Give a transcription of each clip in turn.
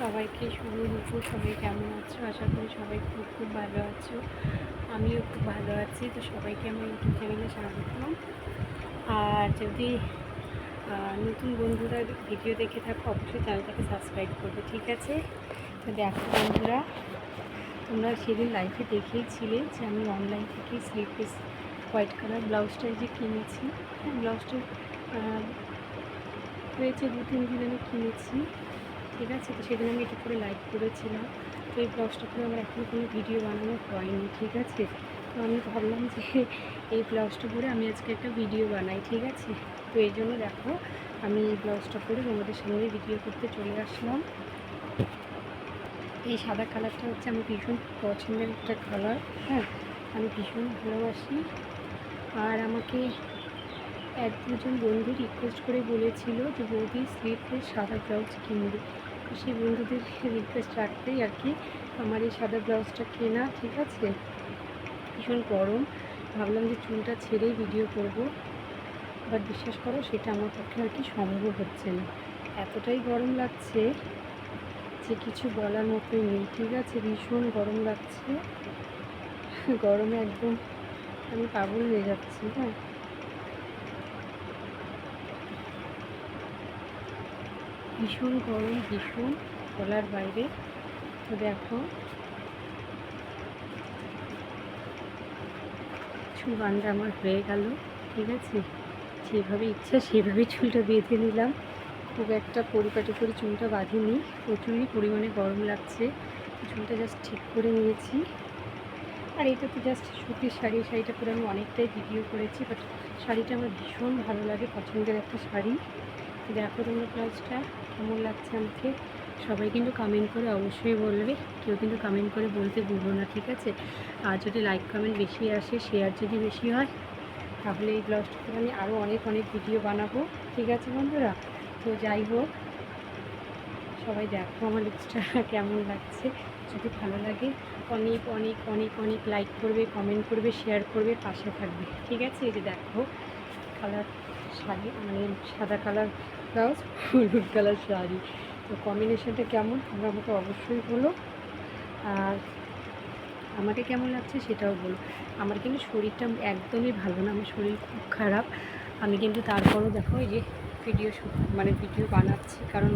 সবাইকে শুভ দুপুর সবাই কেমন আছো? আশা করি সবাই খুব খুব ভালো আছো। আমিও খুব ভালো আছি তো সবাইকে আমার ইউটিউব চ্যানেলে স্বাগতম। আর যদি নতুন বন্ধুরা ভিডিও দেখে থাকো অবশ্যই চ্যানেলটাকে সাবস্ক্রাইব করবে ঠিক আছে? তো দেখো বন্ধুরা তোমরা সেদিন লাইফে দেখেইছিলে যে আমি অনলাইন থেকে স্লিপ পিস হোয়াইট কালার ব্লাউজটা যে কিনেছি। হ্যাঁ ব্লাউজটা আহ, হয়েছে দু তিন দিন আমি কিনেছি। ঠিক আছে? তো সেদিন আমি এটা করে লাইভ করেছিলাম। তো এই ব্লাউজটা করে আমার এখনও কোনো ভিডিও বানানো হয়নি, ঠিক আছে? তো আমি ভাবলাম যে এই ব্লাউজটা পরে আমি আজকে একটা ভিডিও বানাই, ঠিক আছে? তো এই জন্য দেখো, আমি এই ব্লাউজটা পরে তোমাদের সামনে ভিডিও করতে চলে আসলাম। এই সাদা কালারটা হচ্ছে আমার ভীষণ পছন্দের একটা কালার হ্যাঁ? আমি ভীষণ ভালোবাসি। আর আমাকে এক দুজন বন্ধু রিকোয়েস্ট করে বলেছিল যে বৌদি স্লিপের সাদা ব্লাউজ কিনবে। সেই বন্ধুদের রিকোয়েস্ট রাখতেই আর কি। আমার এই সাদা ব্লাউজটা কেনা, ঠিক আছে? ভীষণ গরম। ভাবলাম যে চুলটা ছেড়েই ভিডিও করব। বাট বিশ্বাস করো, সেটা আমার পক্ষে আর কি সম্ভব হচ্ছে না। এতটাই গরম লাগছে যে কিছু বলার মতোই নেই, ঠিক আছে? ভীষণ গরম লাগছে। গরমে একদম আমি পাগল হয়ে যাচ্ছি হ্যাঁ? ভীষণ গরম, ভীষণ বলার বাইরে। তো দেখো চুল বান্ধা আমার হয়ে গেল, ঠিক আছে? যেভাবে ইচ্ছা সেভাবে চুলটা বেঁধে নিলাম। খুব একটা পরিপাটি করে চুলটা বাঁধিনি, প্রচুরই পরিমাণে গরম লাগছে। চুলটা জাস্ট ঠিক করে নিয়েছি। আর এটা তো জাস্ট সুতির শাড়ি শাড়িটা পরে আমি অনেকটাই ভিডিও করেছি বাট শাড়িটা আমার ভীষণ ভালো লাগে, পছন্দের একটা শাড়ি। দেখো তোমরা ব্লাউজটা কেমন লাগছে আমাকে? সবাই কিন্তু কমেন্ট করে অবশ্যই বলবে। কেউ কিন্তু কমেন্ট করে বলতে ভুলবো না, ঠিক আছে? আর যদি লাইক কমেন্ট বেশি আসে শেয়ার যদি বেশি হয়, তাহলে এই ব্লাউজটা থেকে আমি আরও অনেক অনেক ভিডিও বানাবো। ঠিক আছে বন্ধুরা? তো যাই হোক, সবাই দেখো আমার লিপসটা কেমন লাগছে। যদি ভালো লাগে, অনেক অনেক অনেক অনেক লাইক করবে কমেন্ট করবে শেয়ার করবে, পাশে থাকবে। ঠিক আছে? এই যে দেখো কালার শাড়ি মানে সাদা কালার ব্লাউজ হলুদ কালার শাড়ি। তো কম্বিনেশনটা কেমন? তোমরা আমাকে অবশ্যই বলো। আর আমাকে কেমন লাগছে সেটাও বলো। আমার কিন্তু শরীরটা একদমই ভালো না, আমার শরীর খুব খারাপ। আমি কিন্তু তারপরও দেখো এই যে ভিডিও মানে ভিডিও বানাচ্ছি, কারণ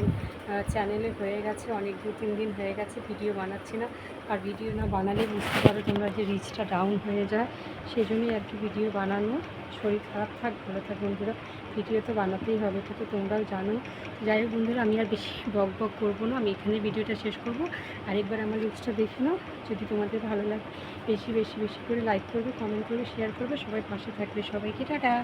চ্যানেলে হয়ে গেছে, অনেক দু, তিন দিন হয়ে গেছে ভিডিও বানাচ্ছি না। আর ভিডিও না বানালে বুঝতে পারো তোমরা যে রিচটা ডাউন হয়ে যায়। সেই জন্যই আর কি ভিডিও বানানো। শরীর খারাপ থাক, ভালো থাক বন্ধুরা। ভিডিও তো বানাতেই হবে, এটা তো তোমরাও জানো। যাই হোক বন্ধুরা, আমি আর বেশি বক বক করব না, আমি এখানে ভিডিওটা শেষ করব। আরেকবার আমার লিপসটা দেখে নাও, যদি তোমাদের ভালো লাগে। বেশি বেশি বেশি করে লাইক করবে কমেন্ট করবে শেয়ার করবে, সবাই পাশে থাকবে সবাইকে, টাটা!